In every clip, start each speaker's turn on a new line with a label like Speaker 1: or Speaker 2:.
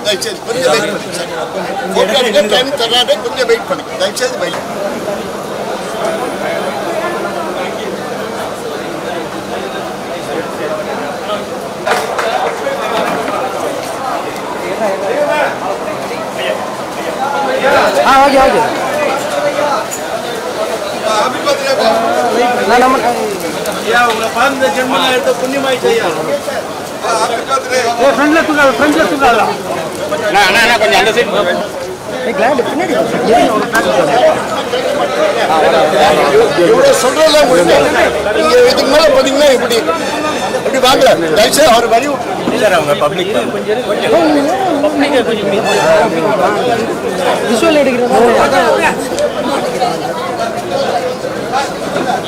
Speaker 1: தயவுசெய்து கொஞ்சம் வெயிட் பண்ணுங்க சார் போட்டோக்கு டைம் தராது கொஞ்சம் வெயிட் பண்ணுங்க தயவுசெய்து வெயிட்
Speaker 2: ஆ ஓகே ஓகே. நான் நம்ம
Speaker 3: உங்களை பார்ந்த ஜென்மலாம் எடுத்த புண்ணியமாய் செய்யா
Speaker 2: ஏ ஃப்ரெண்ட்ல தூக்காத ஃப்ரெண்ட்ல தூக்காத கிளாண்ட் பின்னாடி
Speaker 1: இவ்வளோ சொல்றதெல்லாம் உங்களுக்கு நீங்க இதுக்கு மேல போனீங்கன்னா இப்படி இப்படி வாங்கல தயவுசெய்து அவர் வழி விட்டு.
Speaker 2: விஷுவல் எடுக்கிறதா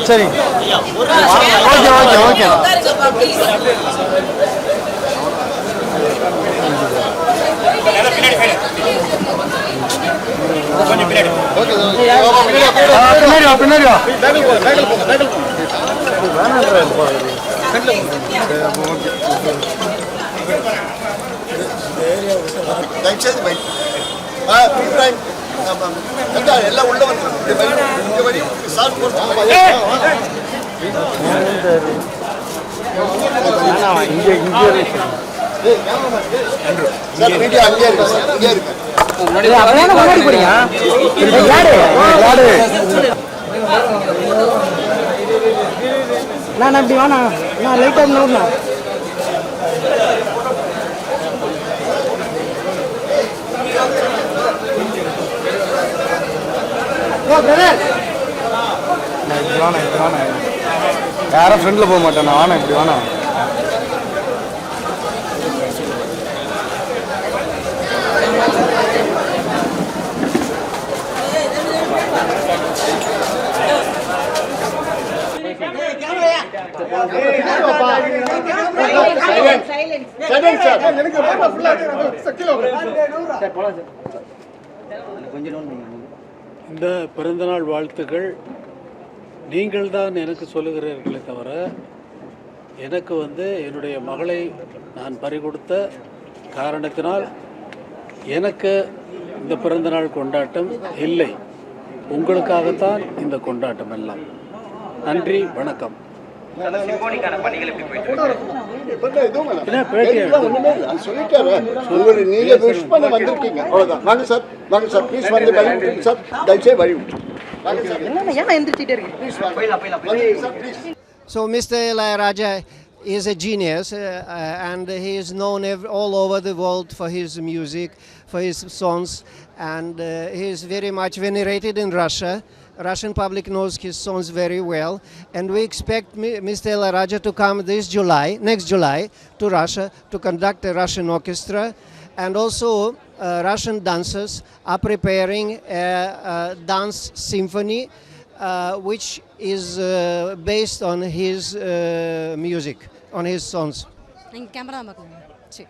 Speaker 2: சரி. ஓகே ஓகே ஓகே பின்னாடி வா. பின்னாடி வா
Speaker 1: தயவுசெய்து வெயிட் ஆ இப்ராஹிம் எல்லாம் உள்ள வந்து வழி சார் போட்டு
Speaker 2: இங்கே இங்கே
Speaker 1: சார் மீடியா அங்கேயே இருக்கு சார். இங்கே இருக்கு.
Speaker 2: முன்னாடி போறீங்க? யாரு? யாரு? நான் அப்படி வேணா நான் லைட்டாக வேணாம் யாரும் ஃப்ரெண்டில் போக மாட்டேன் நான் வேணாம் இப்படி வேணாம்
Speaker 4: இந்த பிறந்தநாள் வாழ்த்துக்கள். நீங்கள் தான் எனக்கு சொல்லுகிறீர்களே தவிர எனக்கு வந்து என்னுடைய மகளை நான் பறிகொடுத்த காரணத்தினால் எனக்கு இந்த பிறந்தநாள் கொண்டாட்டம் இல்லை. உங்களுக்காகத்தான் இந்த கொண்டாட்டம் எல்லாம். நன்றி வணக்கம்.
Speaker 1: வாங்க சார்
Speaker 2: என்ன ஏன் எந்திரிச்சிட்டே இருக்கு
Speaker 5: So Mr. Ilayaraja is a genius uh, uh, and he is known all over the world for his music, for his songs, and uh, he is very much venerated in Russia. Russian public knows his songs very well, and we expect Mr. Ilayaraja to come this July, next July, to Russia to conduct a Russian orchestra, and also uh, Russian dancers are preparing a, a dance symphony Uh, which is uh, based on his uh, music, on his songs.
Speaker 6: நீங்கள் camera பார்க்கணும். சரி.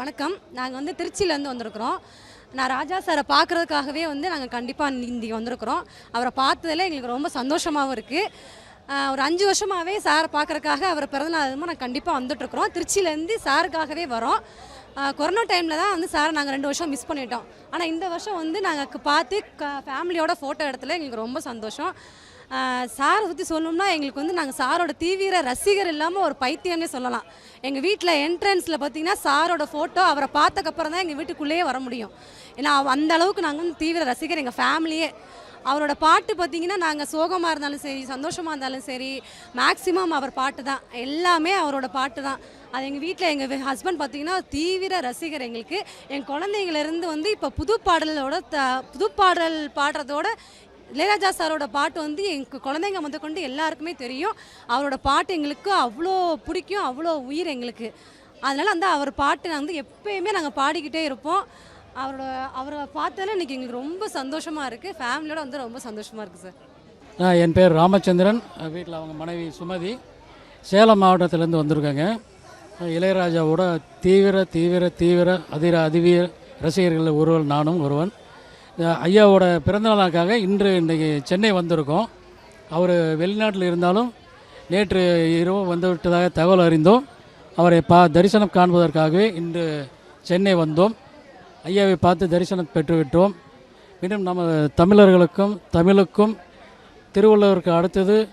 Speaker 6: வணக்கம். நாங்கள் வந்து திருச்சியிலேருந்து வந்திருக்கிறோம். நான் ராஜா சாரை பார்க்குறதுக்காகவே வந்து நாங்கள் கண்டிப்பாக இங்கே வந்திருக்கிறோம். அவரை பார்த்ததில் எங்களுக்கு ரொம்ப சந்தோஷமாகவும் இருக்குது ஒரு அஞ்சு வருஷமாகவே சாரை பார்க்குறக்காக அவரை பிறந்தநாள் நாங்கள் கண்டிப்பாக வந்துட்டுருக்குறோம் திருச்சியிலேருந்து சாருக்காகவே வரோம். கொரோனா டைமில் தான் வந்து சாரை நாங்கள் ரெண்டு வருஷம் மிஸ் பண்ணிட்டோம். ஆனால் இந்த வருஷம் வந்து நாங்கள் பார்த்து க ஃபேமிலியோட ஃபோட்டோ இடத்துல எங்களுக்கு ரொம்ப சந்தோஷம். சாரை பற்றி சொல்லணும்னா எங்களுக்கு வந்து நாங்கள் சாரோட தீவிர ரசிகர் இல்லாமல் ஒரு பைத்தியம்னே சொல்லலாம். எங்கள் வீட்டில் என்ட்ரன்ஸில் பார்த்தீங்கன்னா சாரோட ஃபோட்டோ அவரை பார்த்தக்கப்புறம் தான் எங்கள் வீட்டுக்குள்ளேயே வர முடியும். ஏன்னா அந்த அளவுக்கு நாங்கள் வந்து தீவிர ரசிகர் எங்கள் ஃபேமிலியே அவரோட பாட்டு பார்த்திங்கன்னா நாங்கள் சோகமாக இருந்தாலும் சரி சந்தோஷமாக இருந்தாலும் சரி மேக்ஸிமம் அவர் பாட்டு தான். எல்லாமே அவரோட பாட்டு தான். அது எங்கள் வீட்டில் எங்கள் ஹஸ்பண்ட் பார்த்தீங்கன்னா தீவிர ரசிகர் எங்களுக்கு. என் குழந்தைங்களிருந்து வந்து இப்போ புது பாடலோட த புது பாடல் பாடுறதோட இளையராஜா சாரோட பாட்டு வந்து எங்கள் குழந்தைங்க முத கொண்டு எல்லாருக்குமே தெரியும். அவரோட பாட்டு எங்களுக்கு அவ்வளோ பிடிக்கும் அவ்வளோ உயிர் எங்களுக்கு. அதனால் வந்து அவர் பாட்டு நாங்கள் வந்து எப்பயுமே நாங்கள் பாடிக்கிட்டே இருப்போம். அவரோட அவரை பார்த்ததில் இன்றைக்கி எங்களுக்கு ரொம்ப சந்தோஷமாக இருக்குது ஃபேமிலியோட வந்து ரொம்ப சந்தோஷமாக இருக்குது சார்
Speaker 7: நான் என் பேர் ராமச்சந்திரன். வீட்டில் அவங்க மனைவி சுமதி. சேலம் மாவட்டத்திலேருந்து வந்திருக்காங்க. இளையராஜாவோட தீவிர தீவிர தீவிர அதிர அதிவீர ரசிகர்களில் ஒருவன் நானும் ஒருவன். ஐயாவோட பிறந்தநாளுக்காக இன்று இன்றைக்கி சென்னை வந்திருக்கோம். அவர் வெளிநாட்டில் இருந்தாலும் நேற்று இரவு வந்துவிட்டதாக தகவல் அறிந்தோம். அவரை பா தரிசனம் காண்பதற்காகவே இன்று சென்னை வந்தோம். ஐயாவை பார்த்து தரிசனம் பெற்றுவிட்டோம். மீண்டும் நம்ம தமிழர்களுக்கும் தமிழுக்கும் திருவள்ளுவருக்கு அடுத்தது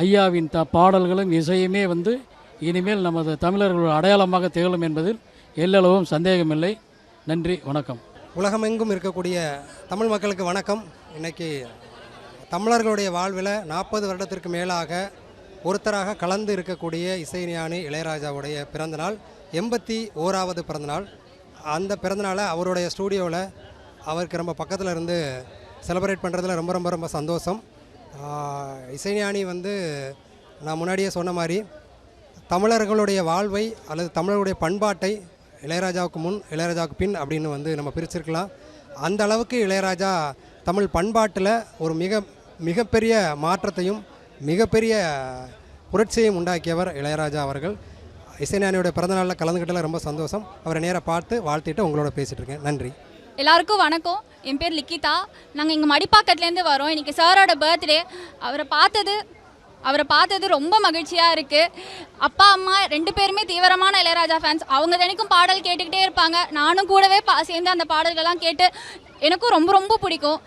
Speaker 7: ஐயாவின் த பாடல்களும் இசையுமே வந்து இனிமேல் நமது தமிழர்களோட அடையாளமாக திகழும் என்பதில் எல்லளவும் சந்தேகமில்லை. நன்றி வணக்கம்.
Speaker 8: உலகமெங்கும் இருக்கக்கூடிய தமிழ் மக்களுக்கு வணக்கம். இன்றைக்கி தமிழர்களுடைய வாழ்வில் நாற்பது வருடத்திற்கு மேலாக ஒருத்தராக கலந்து இருக்கக்கூடிய இசைஞானி இளையராஜாவுடைய பிறந்தநாள் எண்பத்தி ஓராவது பிறந்தநாள். அந்த பிறந்தநாளை அவருடைய ஸ்டூடியோவில் அவருக்கு ரொம்ப பக்கத்தில் இருந்து செலிப்ரேட் பண்ணுறதுல ரொம்ப ரொம்ப ரொம்ப சந்தோஷம். இசைஞானி வந்து நான் முன்னாடியே சொன்ன மாதிரி தமிழர்களுடைய வாழ்வை அல்லது தமிழருடைய பண்பாட்டை இளையராஜாவுக்கு முன் இளையராஜாவுக்கு பின் அப்படின்னு வந்து நம்ம பிரிச்சிருக்கலாம். அந்த அளவுக்கு இளையராஜா தமிழ் பண்பாட்டில் ஒரு மிக மிகப்பெரிய மாற்றத்தையும் மிகப்பெரிய புரட்சியையும் உண்டாக்கியவர் இளையராஜா அவர்கள். இசைஞானியோட பிறந்தநாளில் கலந்துக்கிட்டதில் ரொம்ப சந்தோஷம். அவரை நேராக பார்த்து வாழ்த்திட்டு உங்களோட பேசிகிட்டு இருக்கேன். நன்றி.
Speaker 9: எல்லாருக்கும் வணக்கம். என் பேர் லிக்கிதா. நாங்கள் இங்கே மடிப்பாக்கத்துலேருந்து வரோம். இன்றைக்கி சாரோட பர்த்டே அவரை பார்த்தது அவரை பார்த்தது ரொம்ப மகிழ்ச்சியாக இருக்குது அப்பா அம்மா ரெண்டு பேருமே தீவிரமான இளையராஜா ஃபேன்ஸ் அவங்க தினைக்கும் பாடல் கேட்டுக்கிட்டே இருப்பாங்க. நானும் கூடவே பா சேர்ந்து அந்த பாடல்கள்லாம் கேட்டு எனக்கும் ரொம்ப ரொம்ப பிடிக்கும்.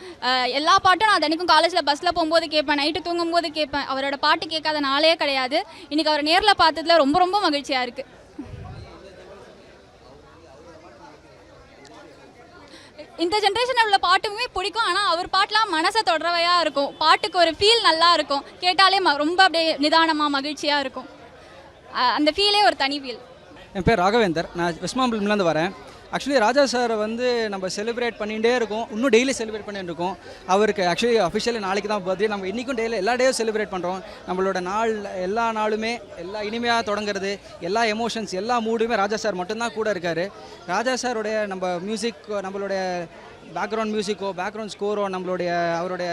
Speaker 9: எல்லா பாட்டும் நான் தினைக்கும் காலேஜில் பஸ்ஸில் போகும்போது கேட்பேன். நைட்டு தூங்கும்போது கேட்பேன். அவரோட பாட்டு கேட்காத நாளே கிடையாது. இன்றைக்கி அவரை நேரில் பார்த்ததுல ரொம்ப ரொம்ப மகிழ்ச்சியாக இருக்குது இந்த ஜென்ரேஷனில் உள்ள பாட்டுமே பிடிக்கும். ஆனால் அவர் பாட்டெலாம் மனசை தொடரவையாக இருக்கும். பாட்டுக்கு ஒரு ஃபீல் நல்லா இருக்கும். கேட்டாலே ம- ரொம்ப அப்படியே நிதானமாக மகிழ்ச்சியாக இருக்கும். அந்த ஃபீலே ஒரு தனி ஃபீல்
Speaker 10: என் பேர் ராகவேந்தர். நான் வெஸ்மாம்பிள்லேருந்து வரேன். ஆக்சுவலி ராஜா சாரை வந்து நம்ம செலிப்ரேட் பண்ணிகிட்டே இருக்கோம். இன்னும் டெய்லி செலிப்ரேட் பண்ணிட்டு இருக்கோம். அவருக்கு ஆக்சுவலி அஃபிஷியலி நாளைக்கு தான் பர்த்டே நம்ம இன்றைக்கும் டெய்லி எல்லா டேயும் செலிப்ரேட் பண்ணுறோம் நம்மளோட நாள் எல்லா நாளுமே எல்லா இனிமையாக தொடங்குறது எல்லா எமோஷன்ஸ் எல்லா மூடுமே ராஜா சார் மட்டும்தான் கூட இருக்கார். ராஜா சாருடைய நம்ம மியூசிக் நம்மளுடைய பேக்ரவுண்ட் மியூசிக்கோ பேக்ரவுண்ட் ஸ்கோரோ நம்மளுடைய அவருடைய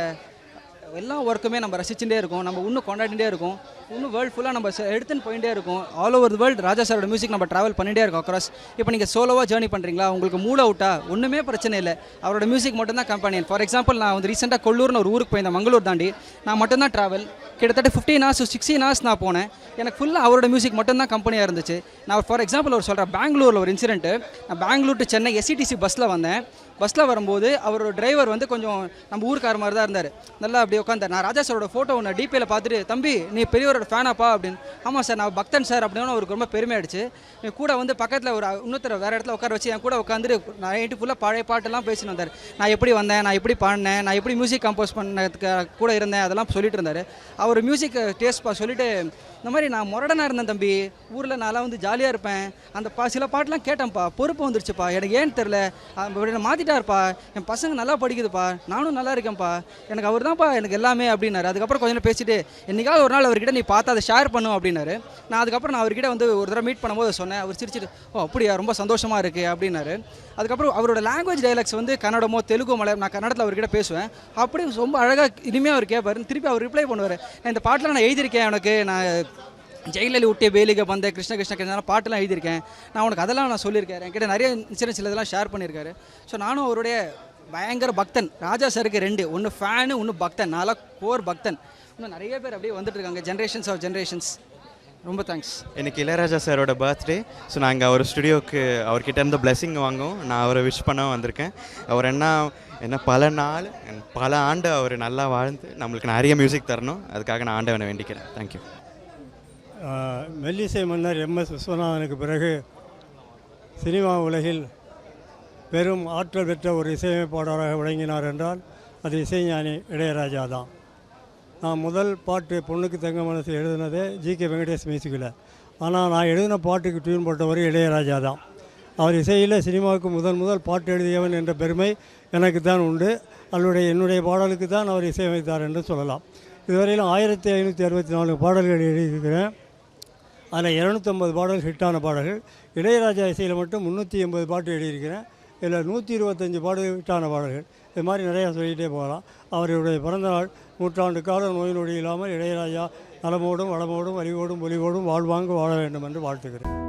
Speaker 10: எல்லா ஒர்க்குமே நம்ம ரசிச்சுட்டே இருக்கோம். நம்ம இன்னும் கொண்டாடிட்டே இருக்கோம். இன்னும் வேர்ல்டு ஃபுல்லாக நம்ம எடுத்துன்னு போயிட்டே இருக்கும். ஆல் ஓவர் வேர்ல்டு ராஜா சாரோட மியூசிக் நம்ம ட்ராவல் பண்ணிகிட்டே இருக்கோம் அக்ராஸ் இப்போ நீங்கள் சோலோவாக ஜேர்னி பண்ணுறீங்களா உங்களுக்கு மூட் அவுட்டா ஒன்றுமே பிரச்சனை இல்லை. அவரோட மியூசிக் மட்டும்தான் கம்பெனியன் ஃபார் எக்ஸாம்பிள் நான் வந்து ரீசெண்டாக கொல்லூர்னு ஒரு ஊருக்கு போயிருந்தேன் மங்களூர் தாண்டி. நான் மட்டும்தான் ட்ராவல் கிட்டத்தட்ட ஃபிஃப்டீன் ஹார்ஸ் சிக்ஸ்டீன் ஹார்ஸ் நான் போனேன். எனக்கு ஃபுல்லாக அவரோட மியூசிக் மட்டும்தான் கம்பெனியாக இருந்துச்சு. நான் ஃபார் எக்ஸாம்பிள் ஒரு சொல்கிறேன் பெங்களூரில் ஒரு இன்சிடென்ட்டு நான் பெங்களூர் டு சென்னை எஸ்சிடிசி பஸ்ஸில் வந்தேன். பஸ்ஸில் வரும்போது அவரோட டிரைவர் வந்து கொஞ்சம் நம்ம ஊருக்கார மாதிரி தான் இருந்தார். நல்லா அப்படி உட்காந்தார் நான் ராஜா சாரோட ஃபோட்டோ ஒன்று டிபியில் பார்த்துட்டு தம்பி நீ பெரியவரோட ஃபேனாப்பா அப்படின்னு. ஆமாம் சார் நான் பக்தன் சார் அப்படின்னு அவருக்கு ரொம்ப பெருமையாயிடுச்சு என் கூட வந்து பக்கத்தில் ஒரு இன்னொருத்தர் வேறு இடத்துல உட்கார வச்சு என் கூட உட்காந்துட்டு நைட்டு ஃபுல்லாக பழைய பாட்டெல்லாம் பேசின்னு வந்தார். நான் எப்படி வந்தேன்? நான் எப்படி பாடினேன்? நான் எப்படி மியூசிக் கம்போஸ் பண்ணதுக்கு கூட இருந்தேன்? அதெல்லாம் சொல்லிட்டு இருந்தார். அவர் மியூசிக் டேஸ்ட் பா சொல்லிட்டு இந்த மாதிரி நான் முரடனாக இருந்தேன் தம்பி. ஊரில் நான்லாம் வந்து ஜாலியாக இருப்பேன். அந்த பா சில பாட்டெலாம் கேட்டேன்ப்பா. பொறுப்பு வந்துருச்சுப்பா. எனக்கு ஏன்னு தெரில மாற்றிட்டு மாற்றிட்டாருப்பா என் பசங்க நல்லா படிக்குதுப்பா நானும் நல்லா இருக்கேன்ப்பா. எனக்கு அவர் தான்ப்பா எனக்கு எல்லாமே அப்படின்னாரு. அதுக்கப்புறம் கொஞ்சம் நேரம் பேசிட்டு என்னைக்காவது ஒரு நாள் அவர்கிட்ட நீ பார்த்து அதை ஷேர் பண்ணும் அப்படின்னாரு. நான் அதுக்கப்புறம் நான் அவர்கிட்ட வந்து ஒரு தடவை மீட் பண்ணும்போது சொன்னேன். அவர் சிரிச்சிட்டு ஓ அப்படியா? ரொம்ப சந்தோஷமாக இருக்குது அப்படின்னாரு. அதுக்கப்புறம் அவரோட லாங்குவேஜ் டைலாக்ஸ் வந்து கன்னடமோ தெலுங்கோ மலையாளம் நான் கன்னடத்தில் அவர்கிட்ட பேசுவேன். அப்படியே ரொம்ப அழகாக இனிமையாக அவர் கேட்பாரு திருப்பி அவர் ரிப்ளை பண்ணுவார். இந்த பாட்டில் நான் எழுதியிருக்கேன் எனக்கு. நான் ஜெயிலலி விட்டே வேலிக வந்த கிருஷ்ண கிருஷ்ண கிருஷ்ணா பாட்டெல்லாம் எழுதியிருக்கேன். நான் உனக்கு அதெல்லாம் நான் சொல்லியிருக்கேன். என்கிட்ட நிறைய இன்சிடென்ட்ஸ் இதெல்லாம் ஷேர் பண்ணியிருக்காரு. ஸோ நானும் அவருடைய பயங்கர பக்தன் ராஜா சாருக்கு ரெண்டு ஒன்று ஃபேனு ஒன்று பக்தன். நல்லா கோர் பக்தன். இன்னும் நிறைய பேர் அப்படியே வந்துட்டு இருக்காங்க. ஜென்ரேஷன்ஸ் ஆஃப் ஜென்ரேஷன்ஸ் ரொம்ப தேங்க்ஸ்
Speaker 11: எனக்கு இளையராஜா சாரோட பர்த்டே ஸோ நாங்கள் அவர் ஸ்டுடியோக்கு அவர்கிட்ட இருந்து blessing வாங்குவோம் நான் அவரை விஷ் பண்ண வந்திருக்கேன். அவர் என்ன என்ன பல நாள் பல ஆண்டு அவர் நல்லா வாழ்ந்து நம்மளுக்கு நிறைய மியூசிக் தரணும். அதுக்காக நான் ஆண்டவனை வேண்டிக்கிறேன். தேங்க்யூ
Speaker 12: மெல்லிசை மன்னர் எம் எஸ் விஸ்வநாதனுக்கு பிறகு சினிமா உலகில் பெரும் ஆற்றல் பெற்ற ஒரு இசையமைப்பாளராக விளங்கினார் என்றால் அது இசைஞானி இளையராஜா தான். நான் முதல் பாட்டு பொண்ணுக்கு தங்க மனசு எழுதினதே ஜி கே வெங்கடேஷ் மியூசிக்கில். ஆனால் நான் எழுதின பாட்டுக்கு டியூன் போட்டவர் இளையராஜா தான். அவர் இசையில் சினிமாவுக்கு முதல் முதல் பாட்டு எழுதியவன் என்ற பெருமை எனக்கு தான் உண்டு. அவருடைய என்னுடைய பாடலுக்கு தான் அவர் இசையமைத்தார் என்று சொல்லலாம். இதுவரையிலும் ஆயிரத்தி ஐநூற்றி அறுபத்தி நாலு பாடல்கள் எழுதியிருக்கிறேன். அதில் இரநூத்தம்பது பாடல் ஹிட்டான பாடல்கள். இளையராஜா இசையில் மட்டும் முந்நூற்றி எண்பது பாட்டு எழுதியிருக்கிறேன். இதில் நூற்றி இருபத்தஞ்சி பாடல் ஹிட்டான பாடல்கள். இது மாதிரி நிறையா சொல்லிகிட்டே போகலாம். அவருடைய பிறந்தநாள் நூற்றாண்டு கால நோய் நொடி இல்லாமல் இளையராஜா நலமோடும் வளமோடும் அறிவோடும் ஒலிவோடும் வாழ்வாங்க வாழ வேண்டும் என்று வாழ்த்துக்கிறேன்